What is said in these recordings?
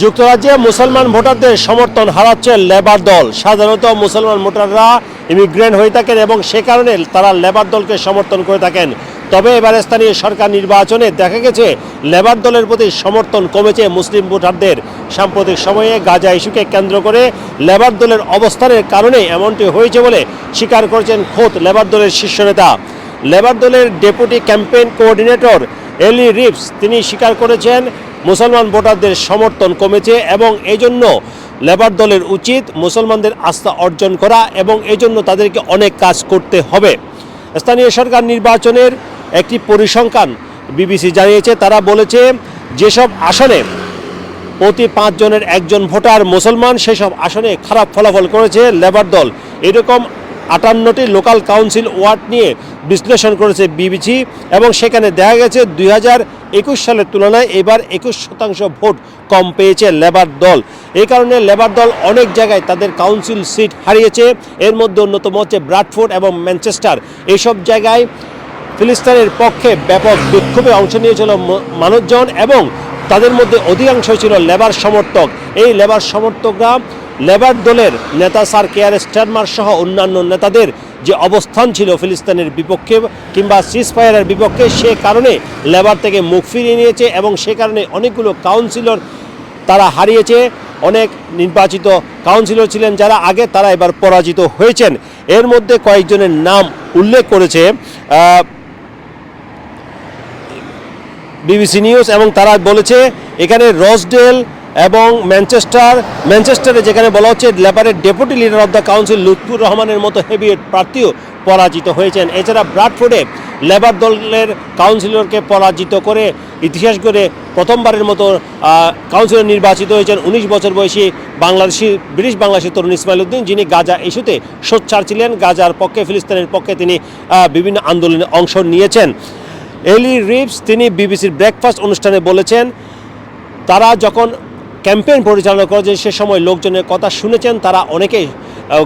যুক্তরাজ্যে মুসলমান ভোটারদের সমর্থন হারাচ্ছে লেবার দল। সাধারণত মুসলমান ভোটাররা ইমিগ্রেন্ট হয়ে থাকেন এবং সে কারণে তারা লেবার দলকে সমর্থন করে থাকেন। তবে এবার স্থানীয় সরকার নির্বাচনে দেখা গেছে, লেবার দলের প্রতি সমর্থন কমেছে মুসলিম ভোটারদের। সাম্প্রতিক সময়ে গাজা ইস্যুকে কেন্দ্র করে লেবার দলের অবস্থানের কারণে এমনটি হয়েছে বলে স্বীকার করেছেন খোদ লেবার দলের শীর্ষ নেতা। লেবার দলের deputy campaign coordinator Ellie Reeves তিনি স্বীকার করেছেন মুসলমান ভোটারদের সমর্থন কমেছে এবং এই জন্য লেবার দলের উচিত মুসলমানদের আস্থা অর্জন করা এবং এই জন্য তাদেরকে অনেক কাজ করতে হবে। স্থানীয় সরকার নির্বাচনের একটি পরিসংখ্যান বিবিসি জানিয়েছে। তারা বলেছে, যেসব আসনে প্রতি পাঁচজনের একজন ভোটার মুসলমান, সেসব আসনে খারাপ ফলাফল করেছে লেবার দল। এরকম আটান্নটি লোকাল কাউন্সিল ওয়ার্ড নিয়ে বিশ্লেষণ করেছে বিবিসি এবং সেখানে দেখা গেছে দুই হাজার একুশ সালের তুলনায় এবার একুশ শতাংশ ভোট কম পেয়েছে লেবার দল। এই কারণে লেবার দল অনেক জায়গায় তাদের কাউন্সিল সিট হারিয়েছে। এর মধ্যে অন্যতম হচ্ছে ব্রাডফোর্ড এবং ম্যানচেস্টার। এইসব জায়গায় ফিলিস্তিনের পক্ষে ব্যাপক বিক্ষোভে অংশ নিয়েছিল মানুষজন এবং তাদের মধ্যে অধিকাংশ ছিল লেবার সমর্থক। এই লেবার সমর্থকরা লেবার দলের নেতা স্যার কেয়ার স্টারমার সহ অন্যান্য নেতাদের যে অবস্থান ছিল ফিলিস্তিনের বিপক্ষে কিংবা সিজফায়ারের বিপক্ষে, সে কারণে লেবার থেকে মুখ ফিরিয়ে নিয়েছে এবং সে কারণে অনেকগুলো কাউন্সিলর তারা হারিয়েছে। অনেক নির্বাচিত কাউন্সিলর ছিলেন যারা আগে তারা এবার পরাজিত হয়েছেন। এর মধ্যে কয়েকজনের নাম উল্লেখ করেছে। বিবিসি নিউজ এবং তারা বলেছে, এখানে রসডেল এবং ম্যানচেস্টার, ম্যানচেস্টারে যেখানে বলা হচ্ছে লেবারের deputy leader of the council Lutfur রহমানের মতো হেভিয়েট প্রার্থীও পরাজিত হয়েছেন। এছাড়া ব্রাডফোর্ডে লেবার দলের কাউন্সিলরকে পরাজিত করে ইতিহাস করে প্রথমবারের মতো কাউন্সিলর নির্বাচিত হয়েছেন উনিশ বছর বয়সী বাংলাদেশি, ব্রিটিশ বাংলাদেশি তরুণ ইসমাইল উদ্দিন, যিনি গাজা ইস্যুতে সোচ্চার ছিলেন। গাজার পক্ষে, ফিলিস্তিনের পক্ষে তিনি বিভিন্ন আন্দোলনে অংশ নিয়েছেন। এলি রিপস তিনি বিবিসির ব্রেকফাস্ট অনুষ্ঠানে বলেছেন, তারা যখন ক্যাম্পেইন পরিচালনা করেছেন সে সময় লোকজনের কথা শুনেছেন, তারা অনেকেই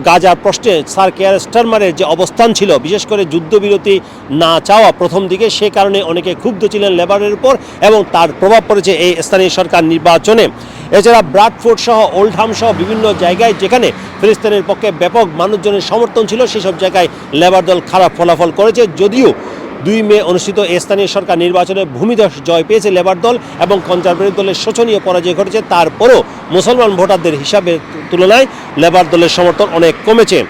গাজার প্রশ্নে স্যার কেয়ার স্টারমারের যে অবস্থান ছিল, বিশেষ করে যুদ্ধবিরতি না চাওয়া প্রথম দিকে, সে কারণে অনেকে ক্ষুব্ধ ছিলেন লেবারের উপর এবং তার প্রভাব পড়েছে এই স্থানীয় সরকার নির্বাচনে। এছাড়া ব্রাডফোর্ড সহ ওল্ডহাম সহ বিভিন্ন জায়গায় যেখানে ফিলিস্তিনের পক্ষে ব্যাপক মানুষজনের সমর্থন ছিল, সেসব জায়গায় লেবার দল খারাপ ফলাফল করেছে, যদিও দুই মে অনুষ্ঠিত স্থানীয় সরকার নির্বাচনে ভূমিধস জয় পেয়েছে লেবার দল এবং কনজারভেটিভ দলের শোচনীয় পরাজয় ঘটেছে। তারপরও মুসলমান ভোটারদের হিসাবে তুলনায় লেবার দলের সমর্থন অনেক কমেছে।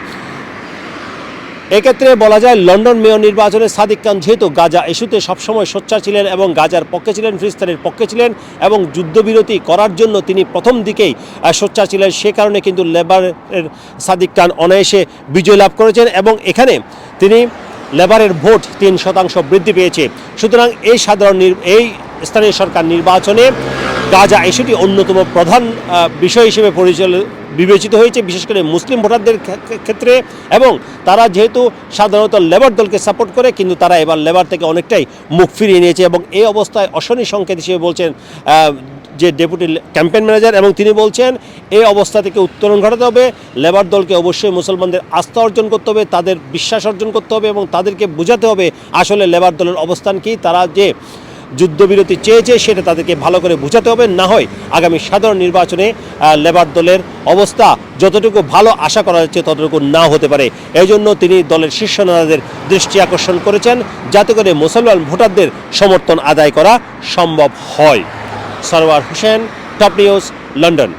এক্ষেত্রে বলা যায়, লন্ডন মেয়র নির্বাচনে সাদিক খান যেহেতু গাজা ইস্যুতে সবসময় সোচ্চার ছিলেন এবং গাজার পক্ষে ছিলেন, ফিলিস্তিনের পক্ষে ছিলেন এবং যুদ্ধবিরতি করার জন্য তিনি প্রথম দিকেই সোচ্চার ছিলেন, সে কারণে কিন্তু লেবারের সাদিক খান অনায়াসে বিজয় লাভ করেছেন এবং এখানে তিনি লেবারের ভোট তিন শতাংশ বৃদ্ধি পেয়েছে। সুতরাং এই সাধারণ এই স্থানীয় সরকার নির্বাচনে গাজা ইস্যুটি অন্যতম প্রধান বিষয় হিসেবে বিবেচিত হয়েছে, বিশেষ করে মুসলিম ভোটারদের ক্ষে- ক্ষে- ক্ষেত্রে এবং তারা যেহেতু সাধারণত লেবার দলকে সাপোর্ট করে, কিন্তু তারা এবার লেবার থেকে অনেকটাই মুখ ফিরিয়ে নিয়েছে এবং এই অবস্থায় অশনি সংকেত হিসেবে বলছেন যে ডেপুটি ক্যাম্পেইন ম্যানেজার এবং তিনি বলছেন এই অবস্থা থেকে উত্তরণ ঘটাতে হবে। লেবার দলকে অবশ্যই মুসলমানদের আস্থা অর্জন করতে হবে, তাদের বিশ্বাস অর্জন করতে হবে এবং তাদেরকে বোঝাতে হবে আসলে লেবার দলের অবস্থান কি। তারা যে যুদ্ধবিরতি চেয়েছে, সেটা তাদেরকে ভালো করে বোঝাতে হবে। না হয় আগামী সাধারণ নির্বাচনে লেবার দলের অবস্থা যতটুকু ভালো আশা করা যাচ্ছে, ততটুকু না হতে পারে। এই জন্য তিনি দলের শীর্ষ নেতাদের দৃষ্টি আকর্ষণ করেছেন, যাতে করে মুসলমান ভোটারদের সমর্থন আদায় করা সম্ভব হয়। Sarwar Hossain top news London